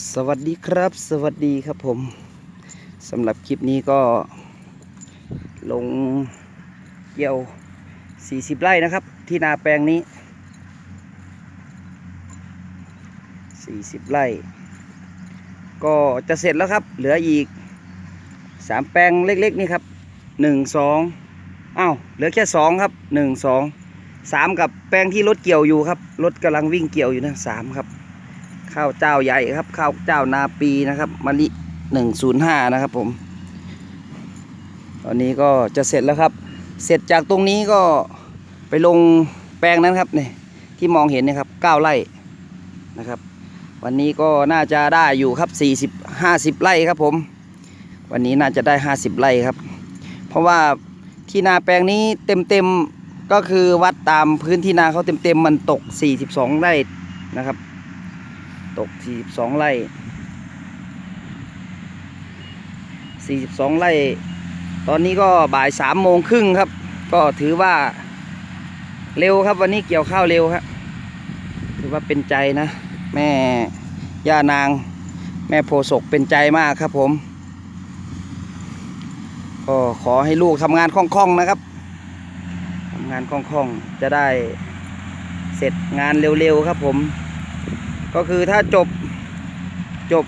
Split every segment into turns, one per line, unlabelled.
สวัสดีครับ สวัสดีครับผมสำหรับคลิปนี้ก็ ลงเกี่ยว 40 ไร่นะครับ ที่นาแปลงนี้ 40 ไร่ ก็จะเสร็จแล้วครับ เหลืออีก 3 แปลงเล็กๆนี่ครับ 1 2อ้าวเหลือแค่ 2 ครับ 1 2 3 กับแปลงที่รถเกี่ยวอยู่ครับรถกำลังวิ่งเกี่ยวอยู่นะ3ครับ ข้าวเจ้าใหญ่ครับ ข้าวเจ้านาปีนะครับมะลิหนึ่งศูนย์ห้านะครับผม ตอนนี้ก็จะเสร็จแล้วครับ เสร็จจากตรงนี้ก็ไปลงแปลงนั้นครับเนี่ยที่มองเห็นนะครับเก้าไร่นะครับ วันนี้ก็น่าจะได้อยู่ครับสี่สิบห้าสิบไร่ครับผม วันนี้น่าจะได้ห้าสิบไร่ครับ เพราะว่าที่นาแปลงนี้เต็มเต็มก็คือวัดตามพื้นที่นาเขาเต็มเต็มๆมันตกสี่สิบสองไร่นะครับ ตก 42 ไร่ 42 ไร่ ตอนนี้ก็บ่ายสามโมงครึ่งครับ ก็ถือว่าเร็วครับวันนี้เกี่ยวข้าวเร็วครับถือว่าเป็นใจนะ แม่ย่านาง แม่โพศกเป็นใจมากครับผมก็ขอให้ลูกทำงานคล่องๆนะครับทำงานคล่องๆจะได้เสร็จงานเร็วๆครับผม ก็คือถ้าจบจบ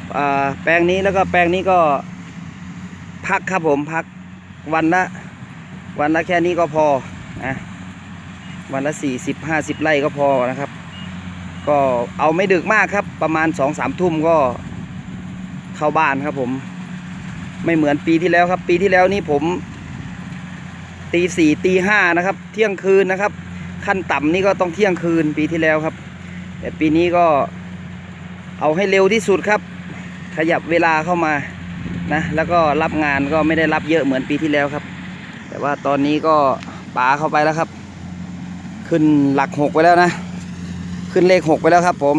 แปลงนี้แล้วก็แปลงนี้ก็พักครับผมพักวันละวันละแค่นี้ก็พอนะวันละสี่สิบห้าสิบไร่ก็พอนะครับ ก็เอาไม่ดึกมากครับ ประมาณสองสามทุ่มก็เข้าบ้านครับผม ไม่เหมือนปีที่แล้วครับ ปีที่แล้วนี่ผมตีสี่ตีห้านะครับ เที่ยงคืนนะครับ ขั้นต่ำนี่ก็ต้องเที่ยงคืนปีที่แล้วครับ แต่ปีนี้ก็ เอาให้เร็วที่สุดครับ ขยับเวลาเข้ามานะ แล้วก็รับงานก็ไม่ได้รับเยอะเหมือนปีที่แล้วครับ แต่ว่าตอนนี้ก็ป๋าเข้าไปแล้วครับ ขึ้นหลักหกไปแล้วนะ ขึ้นเลขหกไปแล้วครับ ผม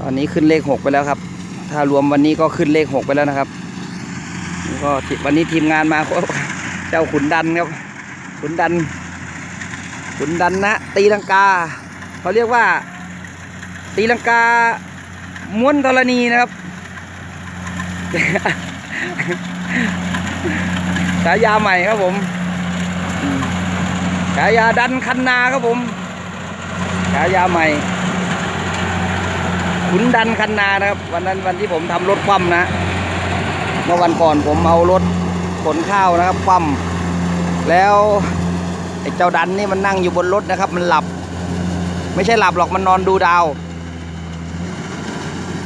ตอนนี้ขึ้นเลขหกไปแล้วครับ ถ้ารวมวันนี้ก็ขึ้นเลขหกไปแล้วนะครับก็วันนี้ทีมงานมาเจ้าขุนดันครับ ขุนดัน ขุนดันนะ ตีลังกาเขาเรียกว่า ตีลังกาม้วนธรณีนะครับฉายาใหม่ครับผมฉายาดันคันนาครับผมฉายาใหม่ขุนดันคันนานะครับ วันนั้นวันที่ผมทำรถคว่ำนะ เมื่อวันก่อนผมเอารถขนข้าวนะครับคว่ำแล้วไอ้เจ้าดันนี่มันนั่งอยู่บนรถนะครับ มันหลับ ไม่ใช่หลับหรอกมันนอนดูดาว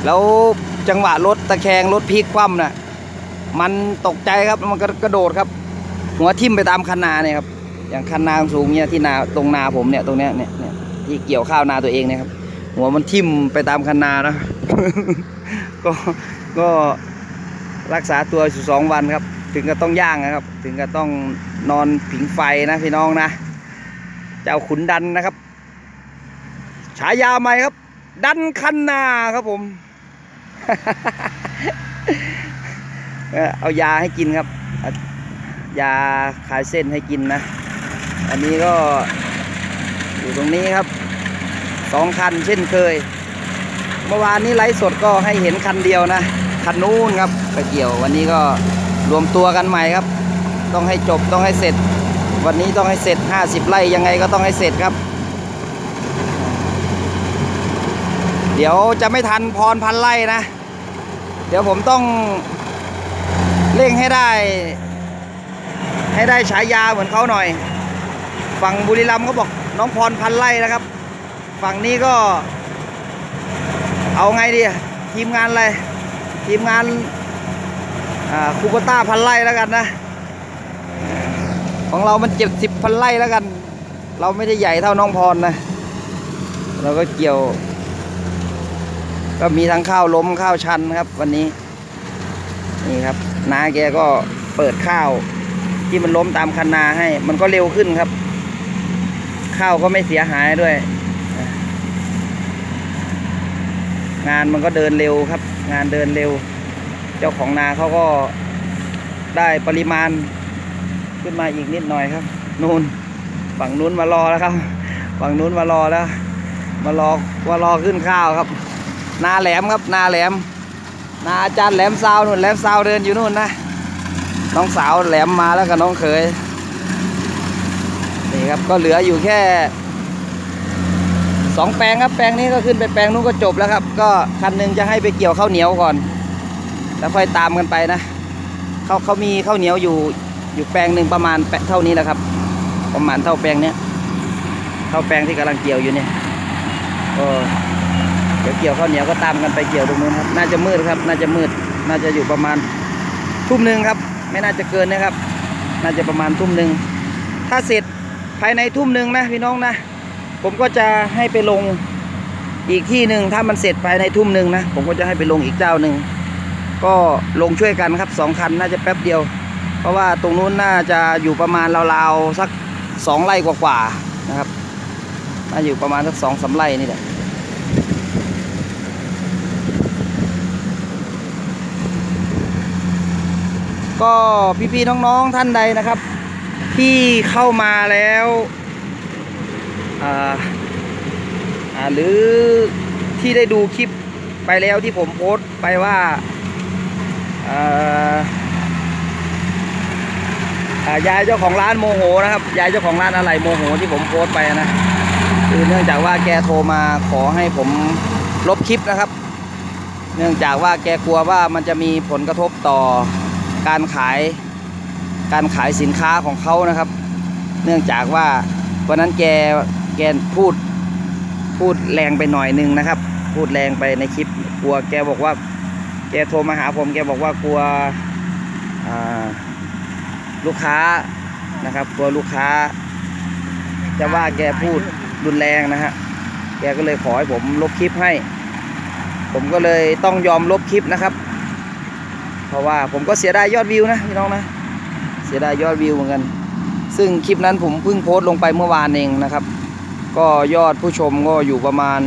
แล้วจังหวะรถตะแคงรถพลิกคว่ำน่ะมันตกใจครับมันก็กระโดดครับ หัวทิ่มไปตามคันนาเนี่ยครับอย่างคันนาสูงเนี่ยที่นาตรงนาผมเนี่ยตรงเนี้ยเนี่ยเนี่ยที่เกี่ยวข้าวนาตัวเองเนี่ยครับ หัวมันทิ่มไปตามคันนานะก็ก็รักษาตัวอยู่สองวันครับ ถึงก็ต้องย่างนะครับ ถึงก็ต้องนอนผิงไฟนะพี่น้องนะเจ้าขุนดันนะครับ ฉายาใหม่ครับ ดันคันนาครับผม เอายาให้กินครับ ยาคลายเส้นให้กินนะ อันนี้ก็อยู่ตรงนี้ครับสองคันเช่นเคย เมื่อวานนี้ไลฟ์สดก็ให้เห็นคันเดียวนะ คันนู้นครับไปเกี่ยว วันนี้ก็รวมตัวกันใหม่ครับ ต้องให้จบต้องให้เสร็จ วันนี้ต้องให้เสร็จ 50ไร่ยังไงก็ต้องให้เสร็จครับ เดี๋ยวจะไม่ทันพรพันไร่นะ เดี๋ยวผมต้องเร่งให้ได้ ให้ได้ฉายาเหมือนเขาหน่อย ฝั่งบุรีรัมย์เขาบอกน้องพรพันไร่นะครับ ฝั่งนี้ก็ เอาไงดีทีมงานอะไร ทีมงานคูโบต้าพันไร่แล้วกันนะ ของเรามันเจ็ดสิบพันไร่แล้วกัน เราไม่ได้ใหญ่เท่าน้องพรนะ เราก็เกี่ยว ก็มีทั้งข้าวล้มข้าวชันครับ วันนี้ นี่ครับนาแกก็เปิดข้าว ที่มันล้มตามคันนาให้ มันก็เร็วขึ้นครับ ข้าวก็ไม่เสียหายด้วย งานมันก็เดินเร็วครับ งานเดินเร็ว เจ้าของนาเขาก็ได้ปริมาณขึ้นมาอีกนิดหน่อยครับ นู่นฝั่งนู้นมารอแล้วครับ ฝั่งนู้นมารอแล้ว มารอมารอขึ้นข้าวครับ นาแหลมครับนาแหลม นาอาจารย์แหลมซาวนู่นแหลมซาวเดินอยู่นู่นนะน้องสาวแหลมมาแล้วกับน้องเขยนี่ครับก็เหลืออยู่แค่สองแปลงครับแปลงนี้ก็ขึ้นไปแปลงนู้นก็จบแล้วครับ ก็คันหนึงจะให้ไปเกี่ยวข้าวเหนียวก่อน แล้วค่อยตามกันไปนะเขาเขามีข้าวเหนียวอยู่อยู่แปลงหนึ่งประมาณแปะเท่านี้แหละครับ ประมาณเท่าแปลงเนี้ยเท่าแปลงที่กำลังเกี่ยวอยู่เนี่ยก็เดี๋ยวเกี่ยวข้าวเหนียวก็ตามกันไปเกี่ยวตรงนู้นครับ น่าจะมืดครับ น่าจะมืด น่าจะอยู่ประมาณทุ่มหนึ่งครับ ไม่น่าจะเกินนะครับ น่าจะประมาณทุ่มหนึ่ง ถ้าเสร็จภายในทุ่มหนึ่งนะพี่น้องนะ ผมก็จะให้ไปลงอีกที่หนึ่งถ้ามันเสร็จภายในทุ่มหนึ่งนะ ผมก็จะให้ไปลงอีกเจ้าหนึ่ง ก็ลงช่วยกันครับสองคันน่าจะแป๊บเดียว เพราะว่าตรงนู้นน่าจะอยู่ประมาณราวๆสักสองไร่กว่าๆนะครับ น่าอยู่ประมาณสักสองสามไร่นี่แหละ ก็พี่ๆน้องๆท่านใดนะครับ ที่เข้ามาแล้วอ่าอ่าหรือที่ได้ดูคลิปไปแล้วที่ผมโพสต์ไปว่าอ่าายายเจ้าของร้านโมโหนะครับยายเจ้าของร้านอะไรโมโหที่ผมโพสต์ไปนะคือเนื่องจากว่าแกโทรมาขอให้ผมลบคลิปนะครับ เนื่องจากว่าแกกลัวว่ามันจะมีผลกระทบต่อ การขายการขายสินค้าของเขานะครับ เนื่องจากว่าวันนั้นแกแกพูดพูดแรงไปหน่อยหนึงนะครับ พูดแรงไปในคลิปกลัวแกบอกว่า แกโทรมาหาผม แกบอกว่ากลัวลูกค้านะครับตัวลูกค้า จะว่าแกพูดรุนแรงนะฮะแกก็เลยขอให้ผมลบคลิปให้ ผมก็เลยต้องยอมลบคลิปนะครับ ราะว่าผมก็เสียดายยอดวิวนะพี่น้องนะ เสียดายยอดวิวเหมือนกัน ซึ่งคลิปนั้นผมเพิ่งโพสต์ลงไปเมื่อวานเองนะครับ ก็ยอดผู้ชมก็อยู่ประมาณ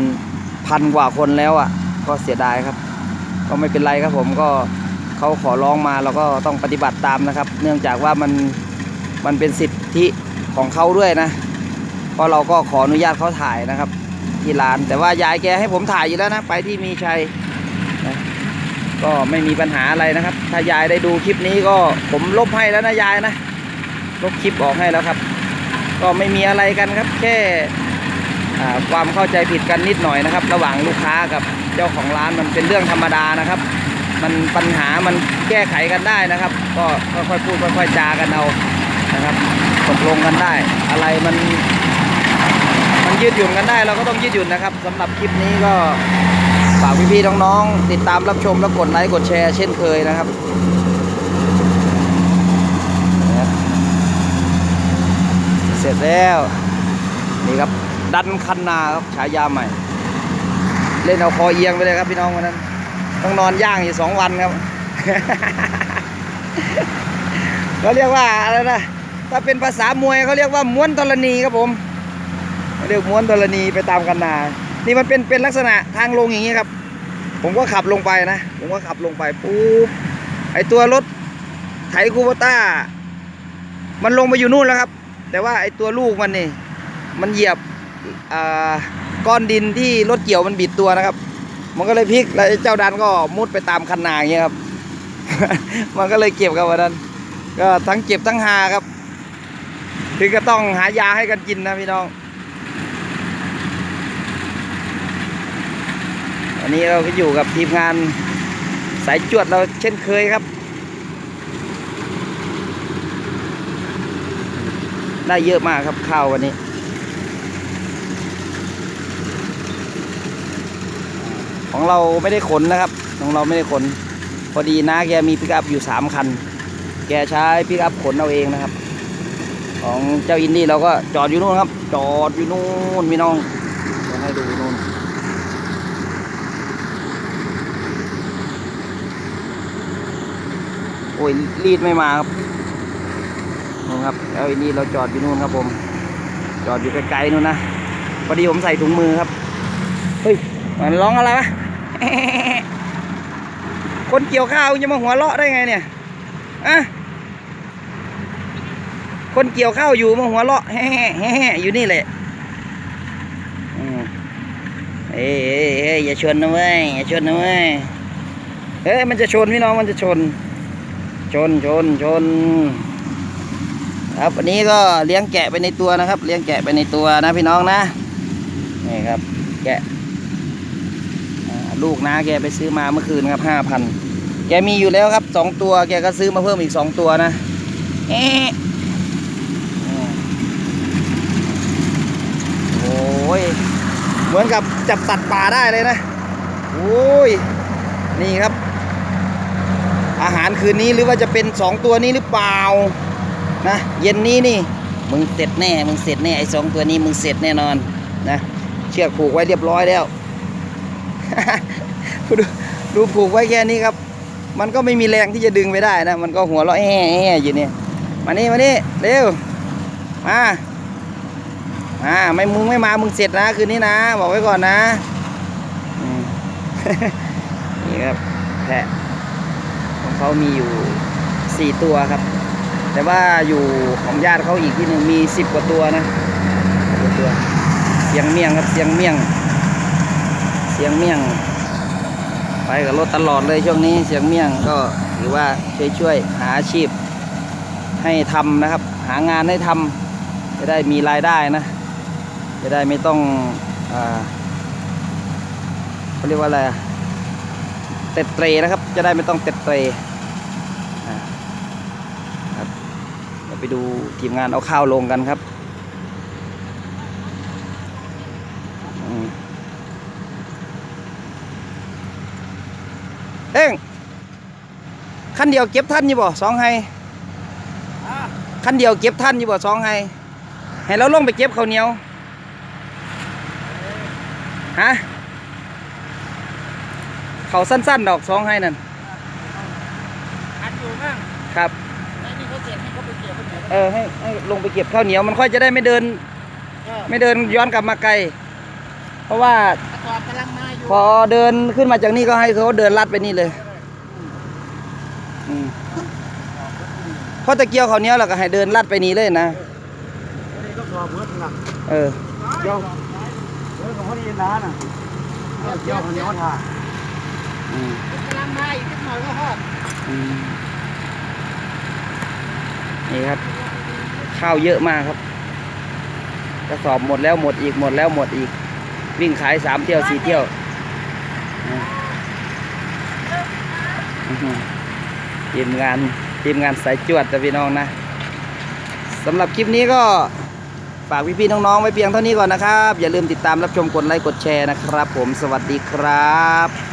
พันกว่าคนแล้วอะ ก็เสียดายครับ ก็ไม่เป็นไรครับผมก็เขาขอร้องมาเราก็ต้องปฏิบัติตามนะครับ เนื่องจากว่ามันมันเป็นสิทธิของเขาด้วยนะ เพราะเราก็ขออนุญาตเขาถ่ายนะครับ ที่ร้านแต่ว่ายายแกให้ผมถ่ายอยู่แล้วนะ ไปที่มีชัย ก็ไม่มีปัญหาอะไรนะครับ ถ้ายายได้ดูคลิปนี้ก็ผมลบให้แล้วนะยายนะ ลบคลิปออกให้แล้วครับ ก็ไม่มีอะไรกันครับ แค่ความเข้าใจผิดกันนิดหน่อยนะครับ ระหว่างลูกค้ากับเจ้าของร้านมันเป็นเรื่องธรรมดานะครับ มันปัญหามันแก้ไขกันได้นะครับ ก็ค่อยๆพูดค่อยๆจากันเอานะครับตกลงกันได้ อะไรมัน มันยืดหยุ่นกันได้เราก็ต้องยืดหยุ่นนะครับสำหรับคลิปนี้ก็ ฝากพี่ๆน้องๆติดตามรับชมและกดไลค์กดแชร์เช่นเคยนะครับเสร็จแล้วนี่ครับดันคันนาครับฉายาใหม่ เล่นเอาคอเอียงไปเลยครับพี่น้องวันนั้น ต้องนอนย่างอยู่สองวันครับเขาเรียกว่าอะไรนะถ้าเป็นภาษามวยเขาเรียกว่าม้วนธรณีครับผมเขาเรียกม้วนธรณีไปตามกันนา นี่มันเป็นเป็นลักษณะทางลงอย่างนี้ครับ ผมก็ขับลงไปนะ ผมก็ขับลงไปปุ๊บไอตัวรถไถคูโบต้า มันลงไปอยู่นู่นแล้วครับ แต่ว่าไอตัวลูกมันนี่ มันเหยียบอ่าก้อนดินที่รถเกี่ยวมันบิดตัวนะครับ มันก็เลยพลิกแล้วเจ้าดันก็มุดไปตามคันนาอย่างเงี้ยครับ มันก็เลยเก็บครับวันนั้น ก็ทั้งเจ็บทั้งหาครับ ถึงก็ต้องหายาให้กันกินนะพี่น้องันนี้เราก็อยู่กับทีมงานสายจวดเราเช่นเคยครับ ได้เยอะมากครับข้าววันนี้ ของเราไม่ได้ขนนะครับ ของเราไม่ได้ขน พอดีนะแกมีปิกอัพอยู่สามคัน แกใช้ปิกอัพขนเอาเองนะครับ ของเจ้าอินดี้เราก็จอดอยู่นู่นครับ จอดอยู่นู่นพี่น้องจะให้ดูนู่น โอ้ยรีดไม่มาครับนู่นครับเจ้าอินดี้เราจอดอยู่นู่นครับผม จอดอยู่ไกลๆนู่นนะพอดีผมใส่ถุงมือครับเฮ้ยมันร้องอะไรวะคนเกี่ยวข้าวจะมาหัวเราะได้ไงเนี่ยอะคนเกี่ยวข้าวอยู่มาหัวเราะแฮ่แฮ่อยู่นี่แหละเอ้ยเอ้ยเอ้ยอย่าชนนะเว้ยอย่าชนนะเว้ยเอ้ยมันจะชนพี่น้องมันจะชน ชนชนชนครับอันนี้ก็เลี้ยงแกะไปในตัวนะครับ เลี้ยงแกะไปในตัวนะพี่น้องนะนี่ครับ แกะลูกนะแกไปซื้อมาเมื่อคืนครับห้าพันแกมีอยู่แล้วครับสองตัว แกก็ซื้อมาเพิ่มอีกสองตัวนะเอ๊ะโอ้ยเหมือนกับจับสัตว์ป่าได้เลยนะโอ้ยนี่ครับ อาหารคืนนี้หรือว่าจะเป็นสองตัวนี้หรือเปล่านะเย็นนี้นี่มึงเสร็จแน่ มึงเสร็จแน่ไอ้สองตัวนี้มึงเสร็จแน่นอนนะเชือกผูกไว้เรียบร้อยแล้วดูดูผูกไว้แค่นี้ครับ มันก็ไม่มีแรงที่จะดึงไปได้นะ มันก็หัวเราะแห่แห่อยู่เนี่ยมานี่มานี่เร็วมามาไม่มึงไม่มามึงเสร็จนะคืนนี้นะ บอกไว้ก่อนนะนี่ครับแพะ ของเขามีอยู่สี่ตัวครับ แต่ว่าอยู่ของญาติเขาอีกที่หนึ่งมีสิบกว่าตัวนะ10กว่าตัวเสียงเมี่ยงครับเสียงเมี่ยง เสียงเมี่ยง ไปกับรถตลอดเลยช่วงนี้เสียงเมี่ยงก็ถือว่าช่วยช่วยหาอาชีพให้ทำนะครับ หางานให้ทำจะได้มีรายได้นะ จะได้ไม่ต้องอาเขาเรียกว่าอะไรอะ เต็ดเตรนะครับ จะได้ไม่ต้องเต็ดเตรอ่าเดี๋ยวไปดูทีมงานเอาข้าวลงกันครับเอ้งขั้นเดียวเก็บท่านอยู่บ่สองไฮขั้นเดียวเก็บท่านอยู่บ่สองไฮให้เราลงไปเก็บข้าวเหนียวฮะ เขาสั้น ๆ ดอกสองไฮนั่น
อันอยู่มั่ง
ครับ
ไอ้นี่เขาเก็บให้เขาไปเก็บคนไหน
เออให้ให้ลงไปเก็บข้าวเหนียวมันค่อยจะได้ไม่เดิน
ก็
ไม่เดินย้อนกลับมาไกล เพราะว่า
ตะกอนกำลังมาอยู่
พอเดินขึ้นมาจากนี่ก็ให้เขาเดินลัดไปนี่เลยอืมเพราะตะเกียวเขาวเหนี้ยวเราก็ให้เดินลัดไปนี่เลยนะ
นี่ก็พอเพื่อนหลัง
เออ
เกี่ยวเออของเขาดีนะน่ะเกี่ยวคนนี้เขาถ่าย
อืม
กำลังมาอีกนิดหน่อยก็ฮอด
นี่ครับ ข้าวเยอะมากครับกระสอบหมดแล้วหมดอีกหมดแล้วหมดอีก วิ่งขายสามเที่ยวสี่เที่ยวทีมงานทีมงานสายจวดนะพี่น้องนะสำหรับคลิปนี้ก็ฝากพี่ๆน้องๆไว้เพียงเท่านี้ก่อนนะครับ อย่าลืมติดตามรับชมกดไลค์กดแชร์นะครับ ผมสวัสดีครับ